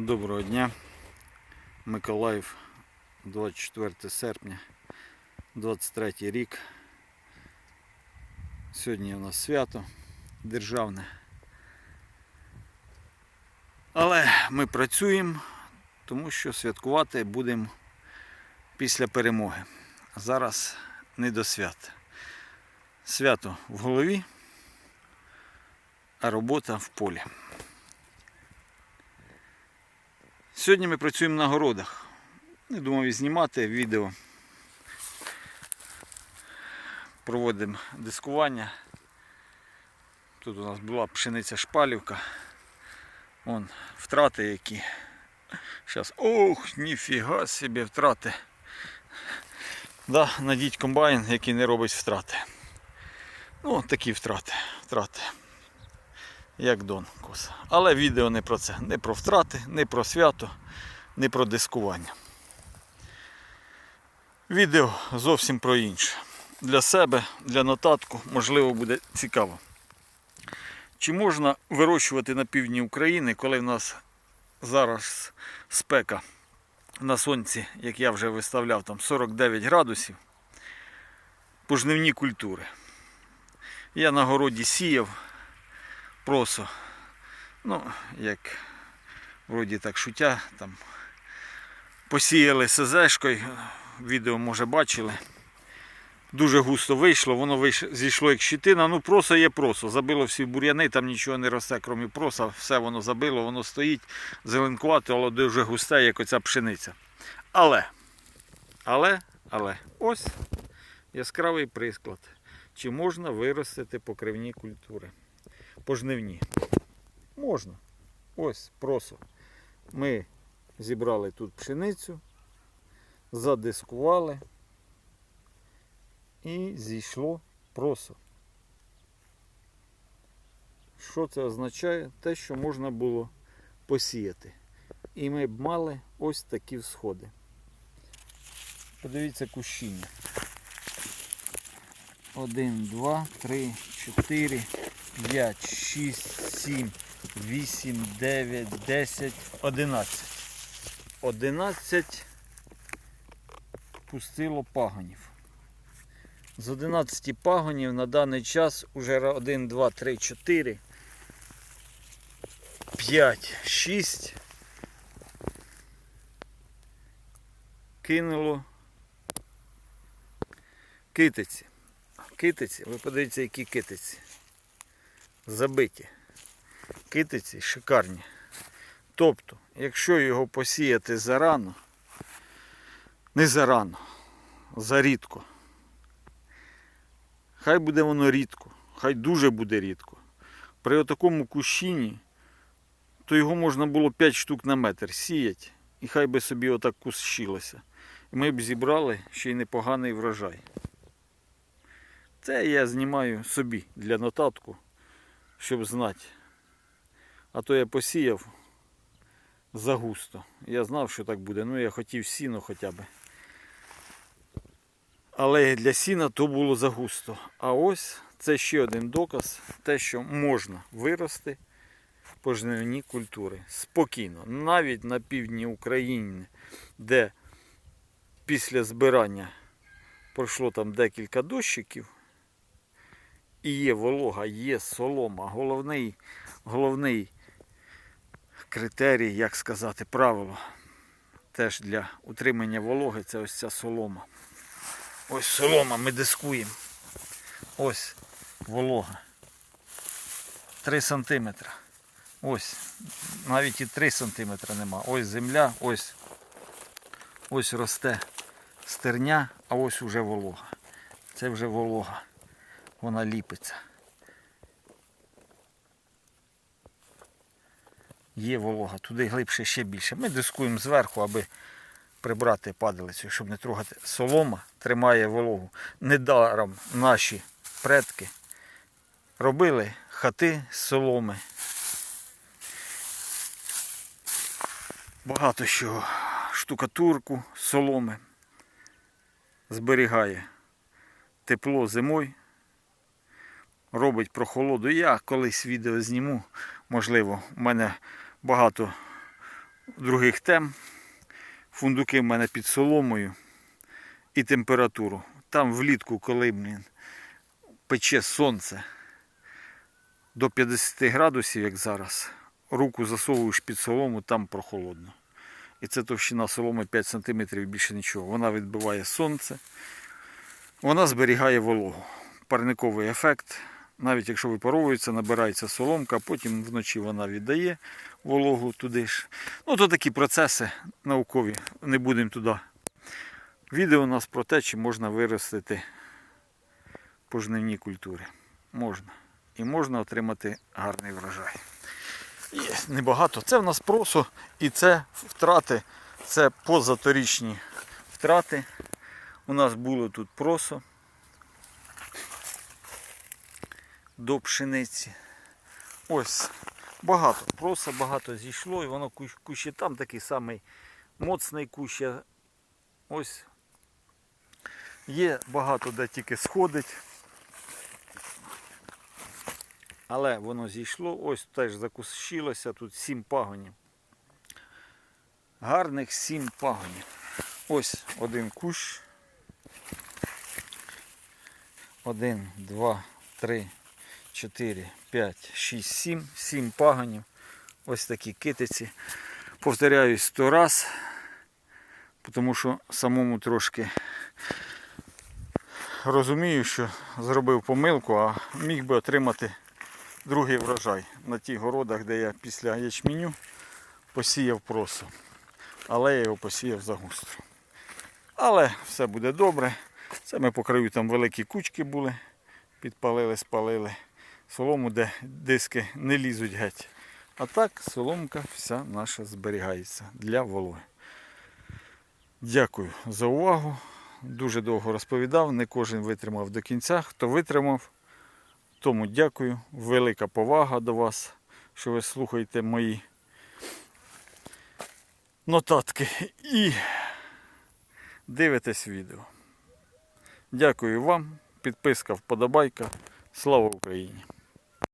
Доброго дня. Миколаїв, 24 серпня, 23 рік. Сьогодні у нас свято державне. Але ми працюємо, тому що святкувати будемо після перемоги. Зараз не до свят. Свято в голові, а робота в полі. Сьогодні ми працюємо на городах. Не думав і знімати відео. Проводимо дискування. Тут у нас була пшениця шпалівка. Вон втрати які. Зараз. Ох, ніфіга собі втрати. Да, надіть комбайн, який не робить втрати. Ну, такі втрати. Втрати як Дон Коса. Але відео не про це, не про втрати, не про свято, не про дискування. Відео зовсім про інше. Для себе, для нотатку, можливо, буде цікаво. Чи можна вирощувати на півдні України, коли в нас зараз спека на сонці, як я вже виставляв, там 49 градусів, пожнивні культури? Я на городі сіяв просо. Ну, як вроді так шуття, там посіяли СЗшкою, відео може бачили. Дуже густо вийшло, воно зійшло як щитина. Ну просо є просо. Забило всі бур'яни, там нічого не росте, крім проса, все воно забило, воно стоїть зеленкувате, але дуже густе, як оця пшениця. Але, але, але, ось яскравий присклад. Чи можна виростити покривні культури? Пожнивні. Можна. Ось просо. Ми зібрали тут пшеницю, задискували і зійшло просо. Що це означає? Те, що можна було посіяти. І ми б мали ось такі всходи. Подивіться кущіння. Один, два, три, чотири. 5, 6, 7, 8, 9, 10, 11. 11 пустило пагонів. З 11 пагонів на даний час уже 1, 2, 3, 4, 5, 6 кинуло китиці. Китиці, ви подивіться, які китиці забиті. Китиці шикарні. Тобто, якщо його посіяти зарано, не зарано, зарідко, хай буде воно рідко, хай дуже буде рідко. При такому кущині, то його можна було 5 штук на метр сіяти, і хай би собі отак кущилося. І ми б зібрали ще й непоганий врожай. Це я знімаю собі для нотатку щоб знати. А то я посіяв загусто. Я знав, що так буде. Ну я хотів сіно хоча б. Але для сіна то було загусто. А ось це ще один доказ, те, що можна вирости пожнивні культури. Спокійно. Навіть на півдні України, де після збирання пройшло там декілька дощиків, і є волога, є солома. Головний, головний критерій, як сказати, правило теж для утримання вологи це ось ця солома. Ось солома, ми дискуємо. Ось волога. 3 см. Ось. Навіть і 3 см нема. Ось земля, ось ось росте стерня, а ось уже волога. Це вже волога вона ліпиться. Є волога, туди глибше ще більше. Ми дискуємо зверху, аби прибрати падалицю, щоб не трогати. Солома тримає вологу. Недаром наші предки робили хати з соломи. Багато що штукатурку соломи зберігає тепло зимою робить прохолоду. Я колись відео зніму, можливо, у мене багато других тем. Фундуки в мене під соломою і температуру. Там влітку, коли блін, пече сонце до 50 градусів, як зараз, руку засовуєш під солому, там прохолодно. І це товщина соломи 5 см більше нічого. Вона відбиває сонце, вона зберігає вологу. Парниковий ефект. Навіть якщо випаровується, набирається соломка, потім вночі вона віддає вологу туди ж. Ну, то такі процеси наукові. Не будемо туди. Відео у нас про те, чи можна виростити пожнивні культури. Можна. І можна отримати гарний врожай. Є небагато. Це в нас просо і це втрати, це позаторічні втрати. У нас було тут просо до пшениці. Ось багато. Проса багато зійшло і воно кущ, кущі там такий самий моцний кущ. Ось є багато де тільки сходить. Але воно зійшло, ось теж закущилося, тут сім пагонів. Гарних сім пагонів. Ось один кущ. Один, два, три, чотири, п'ять, шість, сім. Сім пагонів. Ось такі китиці. Повторяюсь сто раз, тому що самому трошки розумію, що зробив помилку, а міг би отримати другий врожай на тих городах, де я після ячменю посіяв просо. Але я його посіяв за загустро. Але все буде добре. Це ми по краю там великі кучки були, підпалили, спалили. Солому, де диски не лізуть геть. А так соломка вся наша зберігається для вологи. Дякую за увагу. Дуже довго розповідав, не кожен витримав до кінця. Хто витримав, тому дякую. Велика повага до вас, що ви слухаєте мої нотатки і дивитесь відео. Дякую вам. Підписка, вподобайка. Слава Україні!